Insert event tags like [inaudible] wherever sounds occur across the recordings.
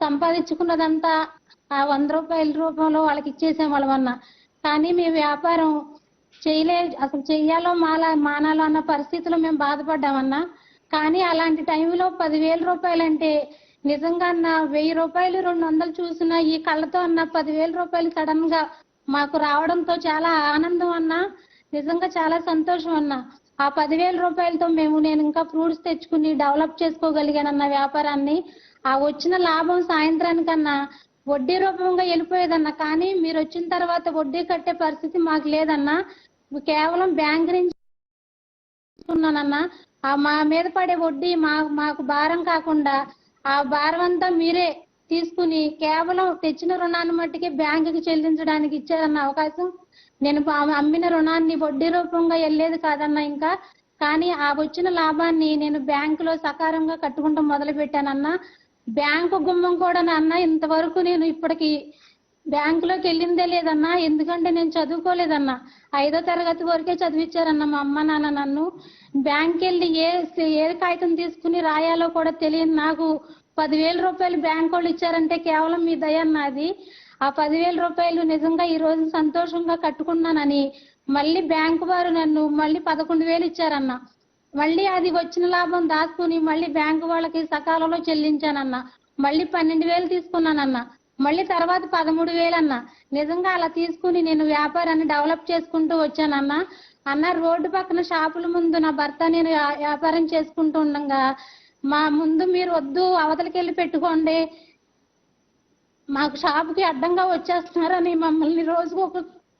సంపాదించుకున్నదంతా ఆ వంద రూపాయల రూపంలో వాళ్ళకి ఇచ్చేసాం వాళ్ళమన్నా కానీ మీ వ్యాపారం చేయలే అసలు చెయ్యాలో మాలా మానాలో అన్న పరిస్థితిలో మేము బాధపడ్డామన్నా. కానీ అలాంటి టైంలో పదివేల రూపాయలు అంటే నిజంగా అన్న వెయ్యి రూపాయలు రెండు వందలు చూసిన ఈ కళ్ళతో అన్న పదివేల రూపాయలు సడన్గా మాకు రావడంతో చాలా ఆనందం అన్నా. నిజంగా చాలా సంతోషం అన్నా. ఆ పదివేల రూపాయలతో మేము నేను ఇంకా ఫ్రూట్స్ తెచ్చుకుని డెవలప్ చేసుకోగలిగానన్న వ్యాపారాన్ని ఆ వచ్చిన లాభం సాయంత్రానికన్నా వడ్డీ రూపంగా వెళ్ళిపోయేదన్న. కానీ మీరు వచ్చిన తర్వాత వడ్డీ కట్టే పరిస్థితి మాకు లేదన్నా కేవలం బ్యాంక్ నుంచి తీసుకున్నానన్నా ఆ మా మీద పడే వడ్డీ మా మాకు భారం కాకుండా ఆ భారం అంతా మీరే తీసుకుని కేవలం తెచ్చిన రుణాన్ని మట్టికి బ్యాంకుకి చెల్లించడానికి ఇచ్చారన్న అవకాశం నేను అమ్మిన రుణాన్ని వడ్డీ రూపంగా వెళ్ళేది కాదన్న ఇంకా. కానీ ఆ వచ్చిన లాభాన్ని నేను బ్యాంకులో సకారంగా కట్టుకుంటూ మొదలు పెట్టానన్నా బ్యాంకు గుమ్మం కూడా నాన్న ఇంతవరకు నేను ఇప్పటికి బ్యాంకులోకి వెళ్ళిందే లేదన్నా. ఎందుకంటే నేను చదువుకోలేదన్నా. ఐదో తరగతి వరకే చదివించారన్న మా అమ్మ నాన్న నన్ను. బ్యాంక్ వెళ్ళి ఏ ఏ కాగితం తీసుకుని రాయాలో కూడా తెలియని నాకు పదివేల రూపాయలు బ్యాంక్ వాళ్ళు ఇచ్చారంటే కేవలం మీ దయ అన్నది ఆ పదివేల రూపాయలు నిజంగా ఈ రోజు సంతోషంగా కట్టుకున్నానని మళ్ళీ బ్యాంకు వారు నన్ను మళ్ళీ పదకొండు వేలు ఇచ్చారన్న. మళ్ళీ అది వచ్చిన లాభం దాచుకుని మళ్ళీ బ్యాంకు వాళ్ళకి సకాలంలో చెల్లించానన్న. మళ్ళీ పన్నెండు వేలు తీసుకున్నానన్న. మళ్ళీ తర్వాత పదమూడు వేలు అన్న నిజంగా అలా తీసుకుని నేను వ్యాపారాన్ని డెవలప్ చేసుకుంటూ వచ్చానన్న. అన్న రోడ్డు పక్కన షాపుల ముందు నా భర్త నేను వ్యాపారం చేసుకుంటూ ఉండగా. మా ముందు మీరు వద్దు అవతలకి వెళ్ళి పెట్టుకోండి. మాకు షాపుకి అడ్డంగా వచ్చేస్తున్నారని మమ్మల్ని రోజుకు ఒక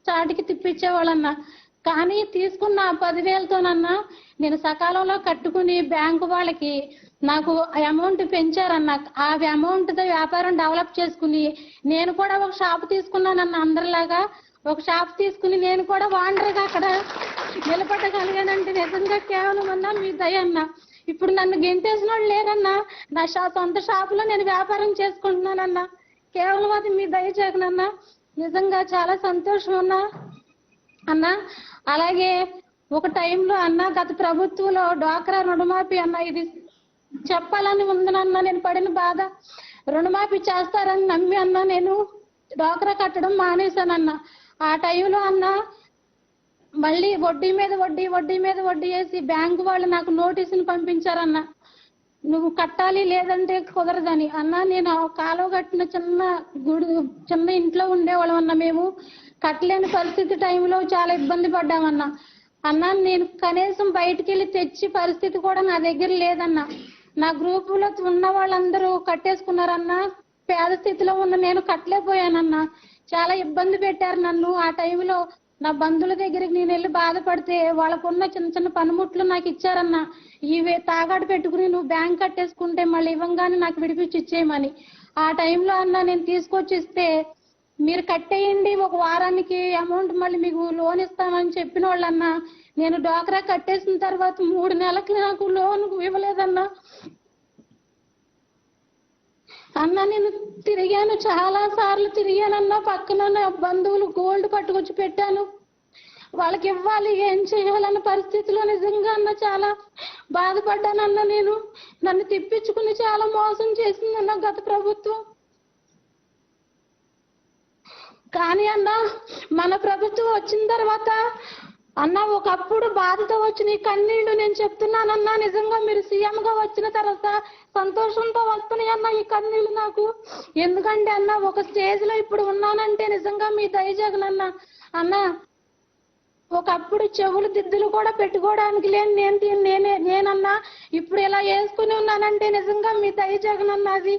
చాటికి తిప్పించేవాళ్ళన్న. కానీ తీసుకున్న పదివేలతోనన్నా నేను సకాలంలో కట్టుకుని బ్యాంకు వాళ్ళకి నాకు అమౌంట్ పెంచారన్న. ఆ అమౌంట్తో వ్యాపారం డెవలప్ చేసుకుని నేను కూడా ఒక షాప్ తీసుకున్నానన్న అందరిలాగా. ఒక షాప్ తీసుకుని నేను కూడా వాండర్గా అక్కడ నిలబడగలిగానంటే నిజంగా కేవలం అన్నా మీ దయ అన్న. ఇప్పుడు నన్ను గెంటేసిన వాళ్ళు లేరన్నా. నా షా సొంత షాపులో నేను వ్యాపారం చేసుకుంటున్నానన్నా. కేవలం అది మీ దయ జగనన్న నిజంగా చాలా సంతోషం అన్నా అన్న. అలాగే ఒక టైంలో అన్న గత ప్రభుత్వంలో డ్వాక్రా రుణమాఫీ అన్న ఇది చెప్పాలని ఉందనన్న నేను పడిన బాధ. రుణమాఫీ చేస్తారని నమ్మి అన్న నేను డ్వాక్రా కట్టడం మానేశానన్న ఆ టైంలో అన్న మళ్ళీ వడ్డీ మీద వడ్డీ వడ్డీ మీద వడ్డీ వేసి బ్యాంకు వాళ్ళు నాకు నోటీసులు పంపించారన్న. నువ్వు కట్టాలి లేదంటే కుదరదని. అన్న నేను ఆ కాలువ కట్టిన చిన్న గుడి చిన్న ఇంట్లో ఉండేవాళ్ళం అన్న మేము. కట్టలేని పరిస్థితి టైంలో చాలా ఇబ్బంది పడ్డామన్న అన్న. నేను కనీసం బయటికి వెళ్ళి తెచ్చి పరిస్థితి కూడా నా దగ్గర లేదన్న. నా గ్రూపులో ఉన్న వాళ్ళందరూ కట్టేసుకున్నారన్న. పేద స్థితిలో ఉన్న నేను కట్టలేకపోయానన్న. చాలా ఇబ్బంది పెట్టారు నన్ను. ఆ టైంలో నా బంధువుల దగ్గరికి నేను వెళ్ళి బాధపడితే వాళ్ళకున్న చిన్న చిన్న పనిముట్లు నాకు ఇచ్చారన్న. ఇవే తాగాడు పెట్టుకుని నువ్వు బ్యాంక్ కట్టేసుకుంటే మళ్ళీ ఇవ్వంగానే నాకు విడిపించి ఇచ్చేయమని. ఆ టైంలో అన్న నేను తీసుకొచ్చి ఇస్తే మీరు కట్టేయండి ఒక వారానికి అమౌంట్ మళ్ళీ మీకు లోన్ ఇస్తామని చెప్పిన వాళ్ళన్నా. నేను డ్వాక్రా కట్టేసిన తర్వాత మూడు నెలలకి నాకు లోన్ ఇవ్వలేదన్నా. అన్న నేను తిరిగాను. చాలా సార్లు తిరిగానన్నా పక్కన నా బంధువులు గోల్డ్ పట్టుకొచ్చి పెట్టాను. వాళ్ళకి ఇవ్వాలి ఏం చేయాలన్న పరిస్థితిలో నిజంగా అన్న చాలా బాధపడ్డానన్న నేను. నన్ను తిప్పించుకుని చాలా మోసం చేసిందన్న గత ప్రభుత్వం. కానీ అన్న మన ప్రభుత్వం వచ్చిన తర్వాత అన్న ఒకప్పుడు బాధతో వచ్చిన ఈ కన్నీళ్ళు నేను చెప్తున్నానన్నా నిజంగా మీరు సీఎం గా వచ్చిన తర్వాత సంతోషంతో వస్తున్నాయి అన్న ఈ కన్నీళ్ళు నాకు. ఎందుకంటే అన్న ఒక స్టేజ్లో ఇప్పుడు ఉన్నానంటే నిజంగా మీ దయజగనన్న జగన్ అన్న. ఒకప్పుడు చెవులు దిద్దులు కూడా పెట్టుకోవడానికి లేని నేను నేనే నేనన్నా. ఇప్పుడు ఇలా వేసుకుని ఉన్నానంటే నిజంగా మీ దయ జగన్ అది.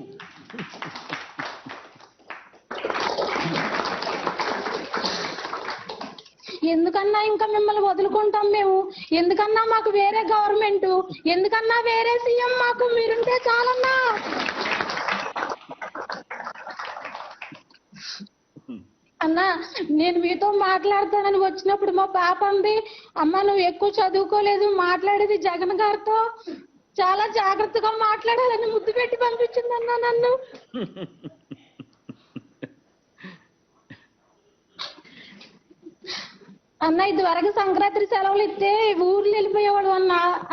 ఎందుకన్నా ఇంకా మిమ్మల్ని వదులుకుంటాం మేము? ఎందుకన్నా మాకు వేరే గవర్నమెంట్? ఎందుకన్నా వేరే సీఎం మాకు మీరుంటే చాలన్నా? అన్నా నేను మీతో మాట్లాడతానని వచ్చినప్పుడు మా పాప అంది అమ్మ నువ్వు ఎక్కువ చదువుకోలేదు మాట్లాడేది జగన్ గారితో. చాలా జాగ్రత్తగా మాట్లాడాలని ముద్దు పెట్టి పంపించిందన్నా నన్ను. [laughs] అన్న ఇది వరకు సంక్రాంతి సెలవులు ఇస్తే ఊర్లు వెళ్ళిపోయేవాడు అన్న.